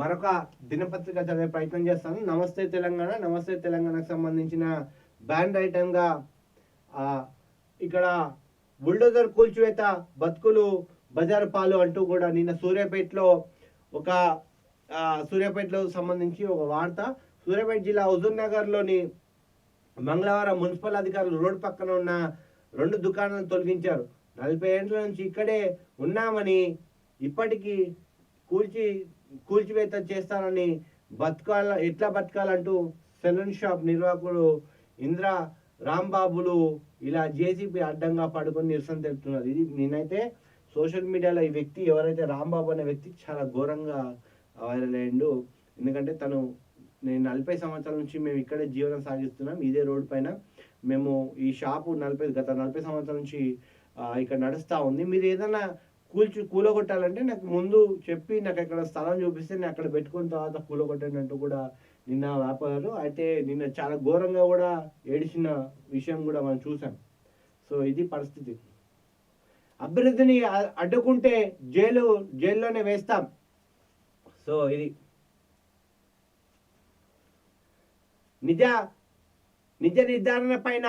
మరొక దినపత్రిక చదివే ప్రయత్నం చేస్తాను. నమస్తే తెలంగాణ. నమస్తే తెలంగాణకు సంబంధించిన బ్యాండ్ ఐటెంగా ఇక్కడ బుల్డోజర్ కూల్చివేత బతుకులు బజారు పాలు అంటూ కూడా నిన్న సూర్యాపేటలో ఒక సూర్యాపేటలో సంబంధించి ఒక వార్త. సూర్యాపేట జిల్లా హుజూర్ నగర్లోని మంగళవారం మున్సిపల్ అధికారులు రోడ్డు పక్కన ఉన్న రెండు దుకాణాలను తొలగించారు. నలభై ఏళ్ళ నుంచి ఇక్కడే ఉన్నామని ఇప్పటికీ కూల్చి కూల్చివేత చేస్తానని బతకాల ఎట్లా బతకాలంటూ సెలూన్ షాప్ నిర్వాహకుడు ఇంద్ర రాంబాబులు ఇలా జేసీబీ అడ్డంగా పడుకొని నిరసన తెలుపుతున్నారు. ఇది నేనైతే సోషల్ మీడియాలో ఈ వ్యక్తి ఎవరైతే రాంబాబు అనే వ్యక్తి చాలా ఘోరంగా వైరల్ అయ్యిండు. ఎందుకంటే తను నేను నలభై సంవత్సరాల నుంచి మేము ఇక్కడే జీవనం సాగిస్తున్నాం. ఇదే రోడ్ పైన మేము ఈ షాపు నలభై గత నలభై సంవత్సరాల నుంచి ఇక్కడ నడుస్తూ ఉంది. మీరు ఏదైనా కూల్చి కూలగొట్టాలంటే నాకు ముందు చెప్పి నాకు అక్కడ స్థలం చూపిస్తే నేను అక్కడ పెట్టుకున్న తర్వాత కూలగొట్టండి అంటూ కూడా నిన్న వ్యాపారాలు అయితే నిన్న చాలా ఘోరంగా కూడా ఏడిచిన విషయం కూడా మనం చూసాం. సో ఇది పరిస్థితి. అభివృద్ధిని అడ్డుకుంటే జైలు జైల్లోనే వేస్తాం. సో ఇది. నిజ నిజ నిర్ధారణ పైన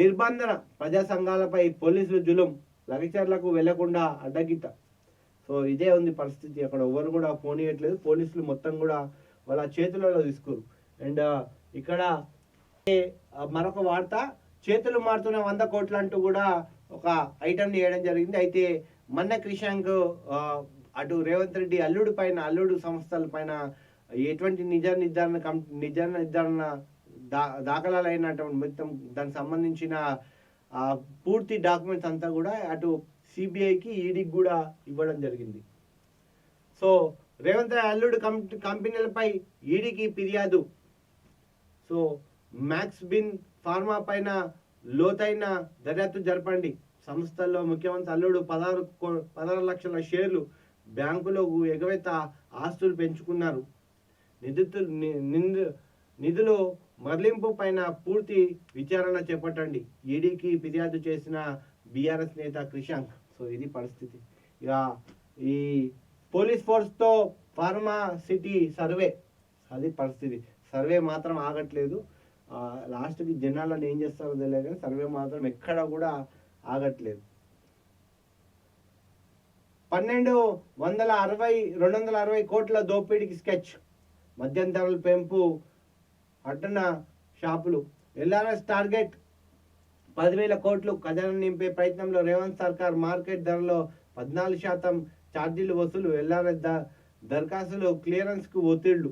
నిర్బంధన ప్రజా సంఘాలపై పోలీసులు జులుం. లగచర్లకు వెళ్ళకుండా అడ్డగిత సో ఇదే ఉంది పరిస్థితి. అక్కడ ఎవరు కూడా పోనీయట్లేదు పోలీసులు మొత్తం కూడా వాళ్ళ చేతులలో తీసుకోరు. అండ్ ఇక్కడ మరొక వార్త. చేతులు మారుతున్న వంద కోట్లు అంటూ కూడా ఒక ఐటమ్ వేయడం జరిగింది. అయితే మన్న క్రిషాంక్ అటు రేవంత్ రెడ్డి అల్లుడు పైన అల్లుడు సంస్థల పైన ఎటువంటి నిజ నిర్ధారణ కం నిజ నిర్ధారణ దా దాఖలాలు అయినటువంటి మొత్తం దానికి సంబంధించిన ఆ, పూర్తి డాక్యుమెంట్స్ అంతా కూడా అటు సిబిఐకి ఈడీకి కూడా ఇవ్వడం జరిగింది. సో రేవంత్ రాయ్ అల్లుడు కం కంపెనీలపై ఈడీకి ఫిర్యాదు. సో మ్యాక్స్ బిన్ ఫార్మా పైన లోతైన దర్యాప్తు జరపండి. సంస్థల్లో ముఖ్యమంత్రి అల్లుడు పదహారు కో- పదహారు లక్షల షేర్లు బ్యాంకులో ఎగవేత ఆస్తులు పెంచుకున్నారు. నిధులు నిధులు మరలింపు పైన పూర్తి విచారణ చేపట్టండి. ఈడీకి ఫిర్యాదు చేసిన బీఆర్ఎస్ నేత క్రిషాంక్ సో ఇది పరిస్థితి. ఇక ఈ పోలీస్ ఫోర్స్తో ఫార్మా సిటీ సర్వే. అది పరిస్థితి. సర్వే మాత్రం ఆగట్లేదు. లాస్ట్కి జనాలను ఏం చేస్తారో తెలియదు కానీ సర్వే మాత్రం ఎక్కడ కూడా ఆగట్లేదు. పన్నెండు వందల అరవై రెండు వందల అరవై కోట్ల దోపిడీకి స్కెచ్. మద్యం ధరల పెంపు అడ్డన షాపులు. ఎల్ఆర్ఎస్ టార్గెట్ పదివేల కోట్లు ఖజానా నింపే ప్రయత్నంలో రేవంత్ సర్కార్ మార్కెట్ ధరలో పద్నాలుగు శాతం ఛార్జీలు వసూలు. ఎల్ఆర్ఎస్ దరఖాస్తులు క్లియరెన్స్కు ఒత్తిళ్ళు.